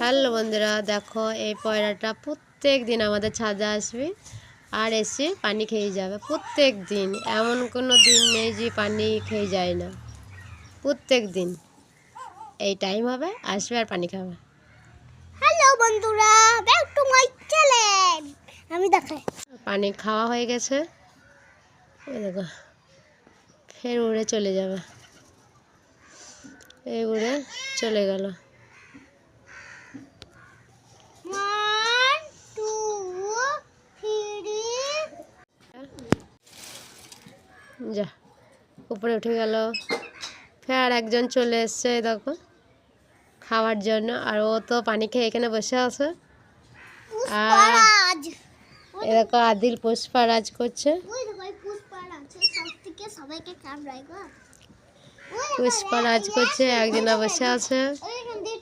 Hello বন্ধুরা দেখো এই পয়রাটা প্রত্যেক দিন আমাদের ছাদে আসবে আর এসে পানি খেয়ে যাবে প্রত্যেক দিন এমন কোনো দিন নেই যে পানি খেয়ে যায় না প্রত্যেক দিন এই টাইম হবে আসবে আর পানি খাবে। হ্যালো বন্ধুরা ব্যাক টু মাই চ্যানেল আমি দেখাই। পানি খাওয়া হয়ে গেছে। ওই দেখো ফের উড়ে চলে যাবে। এই উড়ে চলে গেল। যা উপরে উঠে গেল। ফের একজন চলে এসছে দেখো খাওয়ার জন্য। আর ও তো পানি খেয়ে এখানে বসে আছে। পুষ্পারাজ। এ দেখো আদিল পুষ্পারাজ করছে। পুষ্পারাজ করছে একজনা বসে আছে।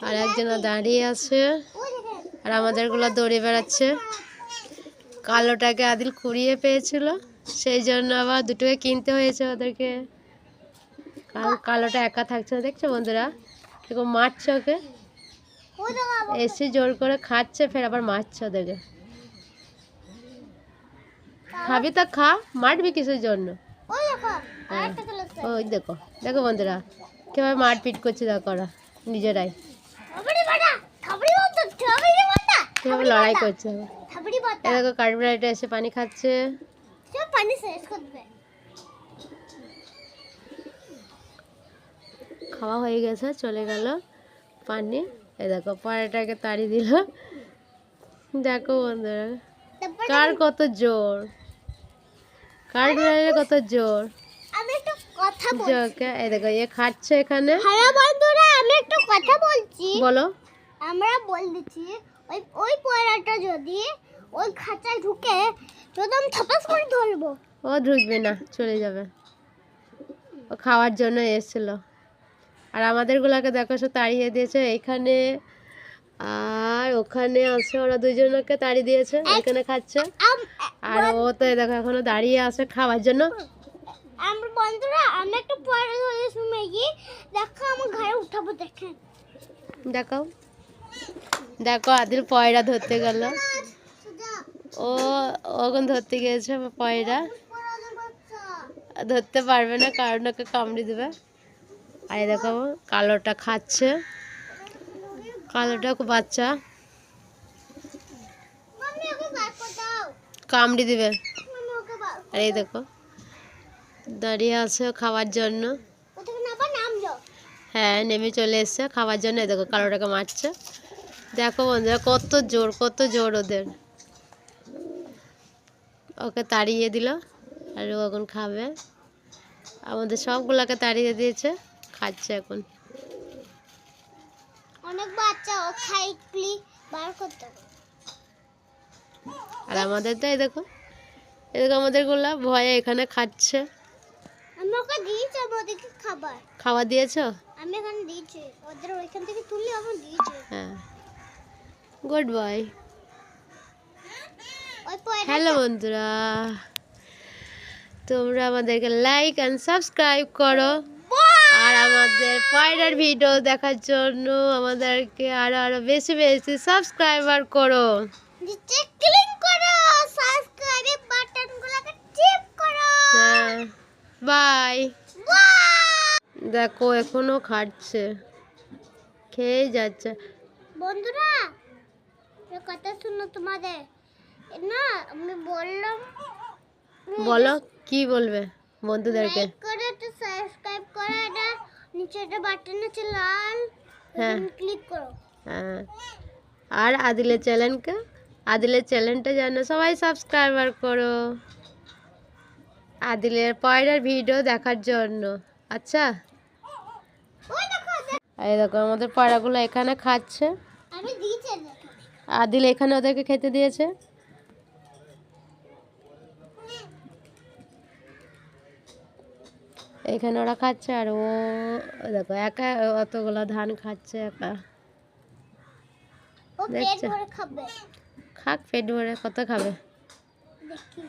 আর একজনা দাঁড়িয়ে আছে। আর আমাদেরগুলো দৌড়ে বেড়াচ্ছে। কালোটাকে আদিল কুড়িয়ে পেয়েছিল। সেই জন্য আবার দুটোকে কিনতে হয়েছে ওদেরকে। কারণ কালোটা একা থাকছে না, দেখছ বন্ধুরা? কীরকম মারছে ওকে। এসে জোর করে খাচ্ছে, ফের আবার মারছে ওদেরকে। খাবি তো, খা। মারবি কিসের জন্য? ওই দেখো দেখো বন্ধুরা, কীভাবে মারপিট করছে দেখো ওরা, নিজেরাই। লড়াই করছে। দেখো কাঠবিড়ালিটা এসে পানি খাচ্ছে। পানি শেষ করবে খাওয়া হয়ে গেছে চলে গেল পানি এই দেখো পরেটাকে তাড়ি দিল। দেখো বন্ধুরা কার কত জোর? কার বিড়ালের কত জোর? আমি একটা কথা বলছি। এই দেখো এ খাচ্ছে এখানে। হ্যালো বন্ধুরা আমি একটা কথা বলছি। বলো। আমরা বলতেছি ওই ওই পয়রাটা যদি ওই খাঁচায় ঢুকে যদি আমি থাপাস করে ধরবো। ও ঢুকবে না চলে যাবে। ও খাওয়ার জন্য এসেছিল। আর আমাদেরগুলোকে দেখো সে তাড়িয়ে দিয়েছে। এখানে আর ওখানে আছে ওরা দুজনকে তাড়িয়ে দিয়েছে এখানে খাচ্ছে। আর ও তো দেখো এখনও দাঁড়িয়ে আছে খাওয়ার জন্য। আমরা বন্ধুরা আমি একটা পয়রা ধরে শুনে গিয়ে দেখো আমার ঘরে উঠাবো দেখেন। দেখাও। দেখো আদিল পয়রা ধরতে গেল। ও ওখান ধরতে গিয়েছে পয়রা। ধরতে পারবে না, কারণ ওকে কামড়ে দেবে। আর দেখো, কালোটা খাচ্ছে। কালোটা বাচ্চা। কামড়ে দেবে। আর এই দেখো, দাঁড়িয়ে আছে খাওয়ার জন্য। হ্যাঁ নেমে চলে এসছে খাওয়ার জন্য। দেখো, কালোটাকে মারছে। দেখো বন্ধুরা, কত জোর কত জোর ওদের। ওকে তাড়িয়ে দিল আর ও এখন খাবে। আমাদের সবগুলোকে তাড়িয়ে দিয়েছে খাচ্ছে এখন। অনেক বাচ্চা ও খাই বার করতে আর আমাদের তো এই দেখো এই দেখো আমাদের আমাদেরগুলো ভয়ে এখানে খাচ্ছে। আমি ওকে দিয়েছি আমি ওদেরকে খাবার। খাওয়া দিয়েছ? আমি এখানে দিয়েছি ওদের ওইখান থেকে তুলে আমার দিয়েছি। হ্যাঁ। গুড বয় হ্যালো বন্ধুরা, তোমরা আমাদেরকে লাইক অ্যান্ড সাবস্ক্রাইব করো। আর আমাদের পয়রার ভিডিও দেখার জন্য আমাদেরকে আরও আরও বেশি বেশি সাবস্ক্রাইবার করো। হ্যাঁ বাই বাই দেখো, এখনও খাচ্ছে খেয়ে যাচ্ছে। বন্ধুরা কথা শুনো তোমাদের। না আমি বললাম। বলো কি বলবে বন্ধুদেরকে? করে সাবস্ক্রাইব করো এটা নিচে একটা বাটন আছে লাল হ্যাঁ। ক্লিক করো। হ্যাঁ। আর আদিলের চ্যানেলকে আদিলের চ্যানেলটা যেন সবাই সাবস্ক্রাইবার করো। আদিলের পয়রার ভিডিও দেখার জন্য। আচ্ছা। এই দেখো আমাদের পয়রাগুলো এখানে খাচ্ছে। আদিল এখানে ওদেরকে খেতে দিয়েছে। এখানে ওরা খাচ্ছে আর ও দেখো একা অতগুলো ধান খাচ্ছে একা। দেখছ? খাক পেট ভরে কত খাবে? দেখি।